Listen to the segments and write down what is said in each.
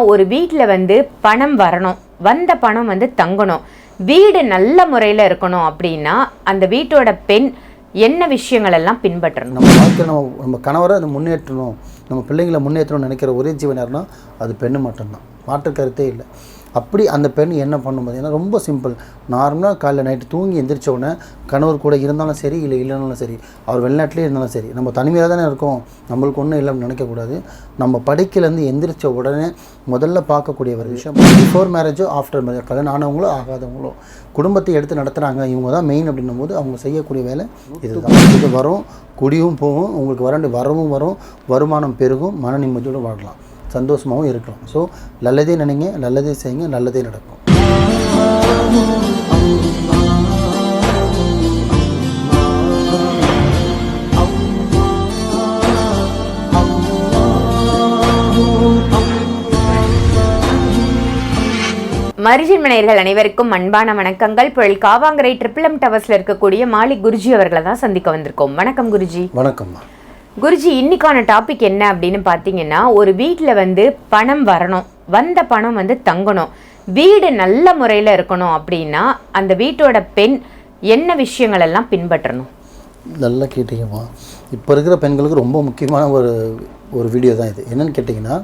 ஒரு வீட்டில் வந்து பணம் வரணும். வந்த பணம் வந்து தங்கணும். வீடு நல்ல முறையில் இருக்கணும் அப்படின்னா அந்த வீட்டோட பெண் என்ன விஷயங்கள் எல்லாம் பின்பற்றணும்? நம்ம வாழ்க்கையில் நம்ம நம்ம கணவரை அதை முன்னேற்றணும். நம்ம பிள்ளைங்களை முன்னேற்றணும்னு நினைக்கிற ஒரே ஜீவன் யாருன்னா அது பெண்ணு மட்டும்தான். மாற்று கருத்தே இல்லை. அப்படி அந்த பெண் என்ன பண்ணும் பார்த்தீங்கன்னா ரொம்ப சிம்பிள் நார்மலாக காலைல நைட்டு தூங்கி எந்திரிச்ச உடனே கணவர் கூட இருந்தாலும் சரி இல்லை இல்லைனாலும் சரி அவர் வெளிநாட்டிலே இருந்தாலும் சரி நம்ம தனிமையாக தானே இருக்கோம். நம்மளுக்கு ஒன்றும் இல்லைன்னு நினைக்கக்கூடாது. நம்ம படைக்கிலேருந்து எந்திரிச்ச உடனே முதல்ல பார்க்கக்கூடிய ஒரு விஷயம் பிஃபோர் மேரேஜோ ஆஃப்டர் மேரேஜ் கல்யாணம் ஆனவங்களோ ஆகாதவங்களோ குடும்பத்தை எடுத்து நடத்துகிறாங்க இவங்க தான் மெயின் அப்படின்னும் போது அவங்க செய்யக்கூடிய வேலை இதுதான். இது வரும் குடியும் போகும் உங்களுக்கு வர வரவும் வரும் வருமானம் பெருகும் மன நிம்மதியோடு வாழலாம். சந்தோஷமாகவும் இருக்கலாம். ஸோ நல்லதே நினைங்க நல்லதே செய்யுங்க நல்லதே நடக்கும். மரிஜின் மனையர்கள் அனைவருக்கும் அன்பான வணக்கங்கள். புயல் காவாங்கரை ட்ரிபிள் எம் டவர்ஸ்ல இருக்கக்கூடிய மாலிக் குருஜி அவர்களை தான் சந்திக்க வந்திருக்கோம். வணக்கம் குருஜி. வணக்கம்மா. குருஜி இன்னைக்கான டாபிக் என்ன அப்படின்னு பார்த்தீங்கன்னா ஒரு வீட்டில் வந்து பணம் வரணும். வந்த பணம் வந்து தங்கணும். வீடு நல்ல முறையில் இருக்கணும் அப்படின்னா அந்த வீட்டோட பெண் என்ன விஷயங்கள் எல்லாம் பின்பற்றணும்? நல்லா கேட்டீங்கம்மா. இப்போ இருக்கிற பெண்களுக்கு ரொம்ப முக்கியமான ஒரு ஒரு வீடியோ தான் இது. என்னென்னு கேட்டிங்கன்னா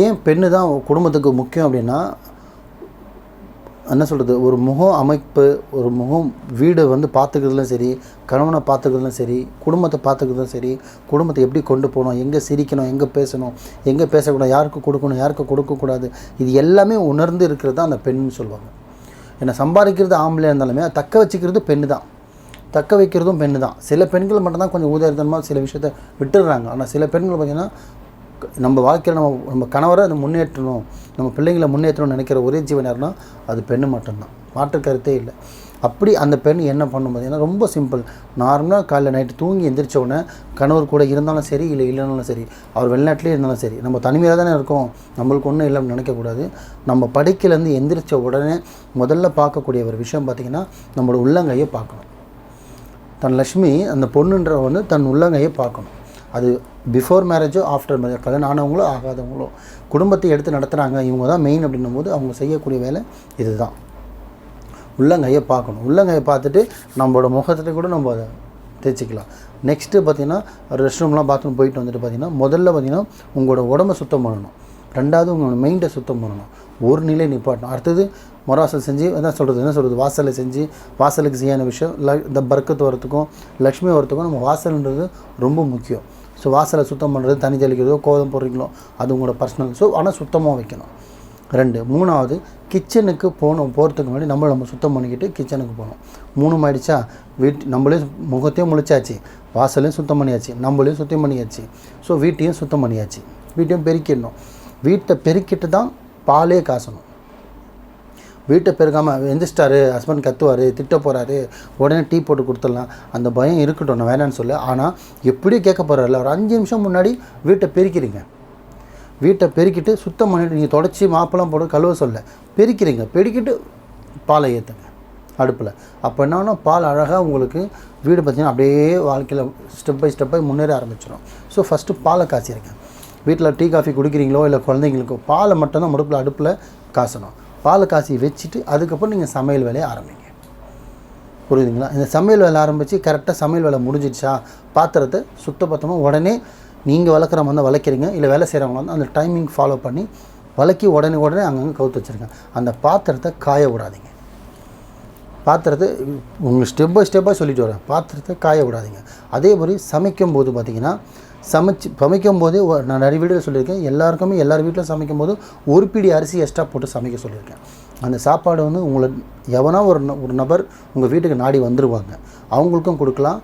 ஏன் பெண்ணு தான் குடும்பத்துக்கு முக்கியம் அப்படின்னா என்ன சொல்கிறது ஒரு முகம் அமைப்பு ஒரு முகம் வீடு வந்து பார்த்துக்கிறதுலும் சரி கணவனை பார்த்துக்கிறதுலும் சரி குடும்பத்தை பார்த்துக்கிறதுலும் சரி குடும்பத்தை எப்படி கொண்டு போகணும் எங்கே சிரிக்கணும் எங்கே பேசணும் எங்கே பேசக்கூடாது யாருக்கு கொடுக்கணும் யாருக்கு கொடுக்கக்கூடாது இது எல்லாமே உணர்ந்து இருக்கிறது தான் அந்த பெண்ணுன்னு சொல்லுவாங்க. ஏன்னா சம்பாதிக்கிறது ஆம்பளையாக இருந்தாலுமே தக்க வச்சுக்கிறது பெண்ணு தான். தக்க வைக்கிறதும் பெண்ணு தான். சில பெண்கள் மட்டும்தான் கொஞ்சம் ஊதாரித்தனமாக சில விஷயத்த விட்டுடுறாங்க. ஆனால் சில பெண்கள் பார்த்திங்கன்னா நம்ம வாழ்க்கையில் நம்ம நம்ம கணவரை அதை முன்னேற்றணும் நம்ம பிள்ளைங்களை முன்னேற்றணும்னு நினைக்கிற ஒரே ஜீவன் யாருன்னா அது பெண்ணு மட்டும்தான். மாற்று கருத்தே இல்லை. அப்படி அந்த பெண் என்ன பண்ணும் பார்த்தீங்கன்னா ரொம்ப சிம்பிள் நார்மலாக காலைல நைட்டு தூங்கி எந்திரிச்ச உடனே கணவர் கூட இருந்தாலும் சரி இல்லை இல்லைனாலும் சரி அவர் வெளிநாட்டிலே இருந்தாலும் சரி நம்ம தனிமையாக தானே இருக்கோம் நம்மளுக்கு ஒன்றும் இல்லைன்னு நினைக்கக்கூடாது நம்ம படுக்கையிலேருந்து எந்திரிச்ச உடனே முதல்ல பார்க்கக்கூடிய ஒரு விஷயம் பார்த்திங்கன்னா நம்மளோட உள்ளங்கையை பார்க்கணும். தன் லக்ஷ்மி அந்த பொண்ணுன்ற வந்து தன் உள்ளங்கையை பார்க்கணும். அது பிஃபோர் மேரேஜோ ஆஃப்டர் மேரேஜ் கல்யாணம் ஆனவங்களோ ஆகாதவங்களோ குடும்பத்தை எடுத்து நடத்துகிறாங்க இவங்க தான் மெயின் அப்படின்னும் போது அவங்க செய்யக்கூடிய வேலை இதுதான். உள்ளங்கையை பார்க்கணும். உள்ளங்கையை பார்த்துட்டு நம்மளோட முகத்தை கூட நம்ம அதை தேய்ச்சிக்கலாம். நெக்ஸ்ட்டு பார்த்தீங்கன்னா ரெஸ்ட் ரூம்லாம் பாத்ரூம் போயிட்டு வந்துட்டு பார்த்தீங்கன்னா முதல்ல பார்த்தீங்கன்னா உங்களோட உடம்ப சுத்தம் பண்ணணும். ரெண்டாவது உங்களோட மைண்டை சுத்தம் பண்ணணும். ஒரு நிலை நிப்பாட்டணும். அடுத்தது மொராசல் செஞ்சு என்ன சொல்கிறது என்ன சொல்கிறது வாசலை செஞ்சு வாசலுக்கு செய்யான விஷயம் ல இந்த பர்க்கத்து வரத்துக்கும் லக்ஷ்மி வரத்துக்கும் நம்ம வாசல்ன்றது ரொம்ப முக்கியம். ஸோ வாசலை சுத்தம் பண்ணுறது தண்ணி தெளிக்கிறதோ கோதம் போடுறீங்களோ அது உங்களோட பர்சனல் ஸோ ஆனால் சுத்தமாக வைக்கணும். ரெண்டு மூணாவது கிச்சனுக்கு போகணும் போகிறதுக்கு முன்னாடி நம்ம நம்ம சுத்தம் பண்ணிக்கிட்டு கிச்சனுக்கு போகணும். மூணு ஆயிடுச்சா? வீட் நம்மளே முகத்தையும் முழிச்சாச்சு. வாசலையும் சுத்தம் பண்ணியாச்சு. நம்மளையும் சுத்தம் பண்ணியாச்சு. ஸோ வீட்டையும் சுத்தம் பண்ணியாச்சு. வீட்டையும் பெருக்கிடணும். வீட்டை பெருக்கிட்டு தான் பாலே காசணும். வீட்டை பெருக்காமல் எந்திரிச்சிட்டாரு ஹஸ்பண்ட் கத்துவார் திட்ட போகிறாரு உடனே டீ போட்டு கொடுத்துடலாம். அந்த பயம் இருக்கட்டும் நான் வேணான்னு சொல்லு. ஆனால் எப்படியும் கேட்க போகிறாரில்ல ஒரு அஞ்சு நிமிஷம் முன்னாடி வீட்டை பெருக்கிறீங்க வீட்டை பெருக்கிட்டு சுத்தம் பண்ணிட்டு நீங்கள் தொடச்சி மாப்பெல்லாம் போட்டு கழுவ சொல்ல. பெருக்கிறீங்க பெருக்கிட்டு பாலை ஏற்றுங்க அடுப்பில். அப்போ என்னன்னா பால் அழகாக உங்களுக்கு வீடு பார்த்தீங்கன்னா அப்படியே வாழ்க்கையில் ஸ்டெப் பை ஸ்டெப் பை முன்னேற ஆரம்பிச்சிடும் ஸோ ஃபஸ்ட்டு பாலை காய்ச்சிருங்க. வீட்டில் டீ காஃபி குடிக்கிறீங்களோ இல்லை குழந்தைங்களுக்கோ பாலை மட்டும்தான் முடுப்பில் அடுப்பில் காசணும். பால் காசி வச்சுட்டு அதுக்கப்புறம் நீங்கள் சமையல் வேலையை ஆரம்பிங்க. புரியுதுங்களா? இந்த சமையல் வேலை ஆரம்பித்து கரெக்டாக சமையல் வேலை முடிஞ்சிடுச்சா? பாத்திரத்தை சுத்தபத்தமாக உடனே நீங்கள் வளர்க்குறவங்க வந்து வளர்க்குறீங்க. இல்லை வேலை செய்கிறவங்க வந்து அந்த டைமிங் ஃபாலோ பண்ணி வளக்கி உடனே உடனே அங்கங்கே கவுத்து வச்சுருங்க. அந்த பாத்திரத்தை காய விடாதீங்க. பாத்திரத்தை உங்களுக்கு ஸ்டெப் பை ஸ்டெப்பாக சொல்லிட்டு வரேன். பாத்திரத்தை காய விடாதீங்க. அதே மாதிரி சமைக்கும் போது பார்த்தீங்கன்னா சமைச்சு சமைக்கும் போதே நான் நிறைய வீடியோ சொல்லியிருக்கேன். எல்லாருக்குமே எல்லார் வீட்டிலும் சமைக்கும் போது ஒரு பிடி அரிசி எக்ஸ்ட்ரா போட்டு சமைக்க சொல்லியிருக்கேன். அந்த சாப்பாடு வந்து உங்களை எவனா ஒரு ஒரு நபர் உங்கள் வீட்டுக்கு நாடி வந்துடுவாங்க அவங்களுக்கும் கொடுக்கலாம்.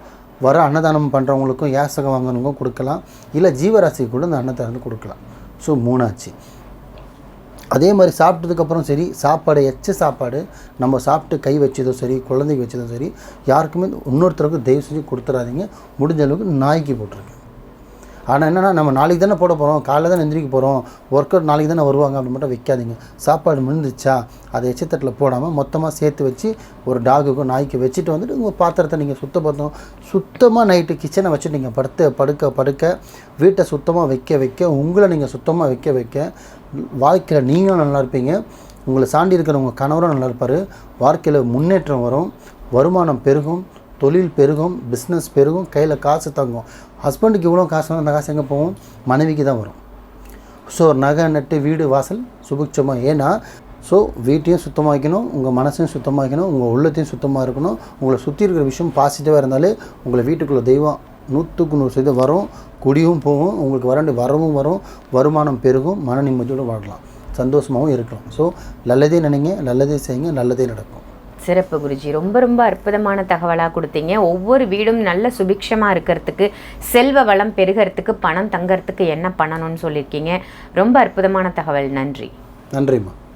வர அன்னதானம் பண்ணுறவங்களுக்கும் யாசகம் வாங்கினவங்களுக்கும் கொடுக்கலாம். இல்லை ஜீவராசிக்கு கூட அந்த அன்னதானம் வந்து கொடுக்கலாம். ஸோ மூணாச்சு. அதே மாதிரி சாப்பிட்டதுக்கப்புறம் சரி சாப்பாடு எச்ச சாப்பாடு நம்ம சாப்பிட்டு கை வச்சதும் சரி குழந்தைக்கு வச்சதும் சரி யாருக்குமே இன்னொருத்தருக்கு தயவு செஞ்சு கொடுத்துறாதீங்க. முடிஞ்ச அளவுக்கு நாய்க்கு போட்டுருங்க ஆனால் என்னென்னா நம்ம நாளைக்கு தானே போட போகிறோம் காலையில் தானே எந்திரிக்க போகிறோம் ஒர்க்கர் நாளைக்கு தானே வருவாங்க அப்படின்னு மட்டும் வைக்காதீங்க. சாப்பாடு முடிஞ்சிச்சா அதை எச்சத்தட்டில் போடாமல் மொத்தமாக சேர்த்து வச்சு ஒரு டாகுக்கும் நாய்க்கு வச்சுட்டு வந்துட்டு உங்கள் பாத்திரத்தை நீங்கள் சுத்தப்படுத்தும் சுத்தமாக நைட்டு கிச்சனை வச்சு நீங்கள் படுத்து படுக்க படுக்க வீட்டை சுத்தமாக வைக்க வைக்க உங்களை நீங்கள் சுத்தமாக வைக்க வைக்க வாழ்க்கையில் நீங்களும் நல்லா இருப்பீங்க. உங்களை சாண்டி இருக்கிற உங்கள் கணவரும் நல்லா இருப்பார். வாழ்க்கையில் முன்னேற்றம் வரும். வருமானம் பெருகும். தொழில் பெருகும் பிஸ்னஸ் பெருகும் கையில் காசு தங்கும். ஹஸ்பண்டுக்கு இவ்வளோ காசு வரும் அந்த காசு எங்கே போகும்? மனைவிக்கு தான் வரும். ஸோ நகை நட்டு வீடு வாசல் சுபிக்ஷமாக ஏன்னா ஸோ வீட்டையும் சுத்தமாக வைக்கணும் உங்கள் மனசையும் சுத்தமாக வைக்கணும் உங்கள் உள்ளத்தையும் சுத்தமாக இருக்கணும். உங்களை சுற்றி இருக்கிற விஷயம் பாசிட்டிவாக இருந்தாலே உங்களை வீட்டுக்குள்ளே தெய்வம் நூற்றுக்கு நூறு சதவீதம் வரும். குடியும் போகும் உங்களுக்கு வர வரவும் வரும். வருமானம் பெருகும் மன நிம்மதியோடு வாழலாம். சந்தோஷமாகவும் இருக்கலாம். ஸோ நல்லதே நினைங்க நல்லதே செய்யுங்க நல்லதே நடக்கும். சிறப்பு குருஜி. ரொம்ப ரொம்ப அற்புதமான தகவலாக கொடுத்தீங்க. ஒவ்வொரு வீடும் நல்ல சுபிக்ஷமாக இருக்கிறதுக்கு செல்வ வளம் பெருகிறதுக்கு பணம் தங்கறதுக்கு என்ன பண்ணணும்னு சொல்லியிருக்கீங்க. ரொம்ப அற்புதமான தகவல். நன்றி. நன்றிம்மா.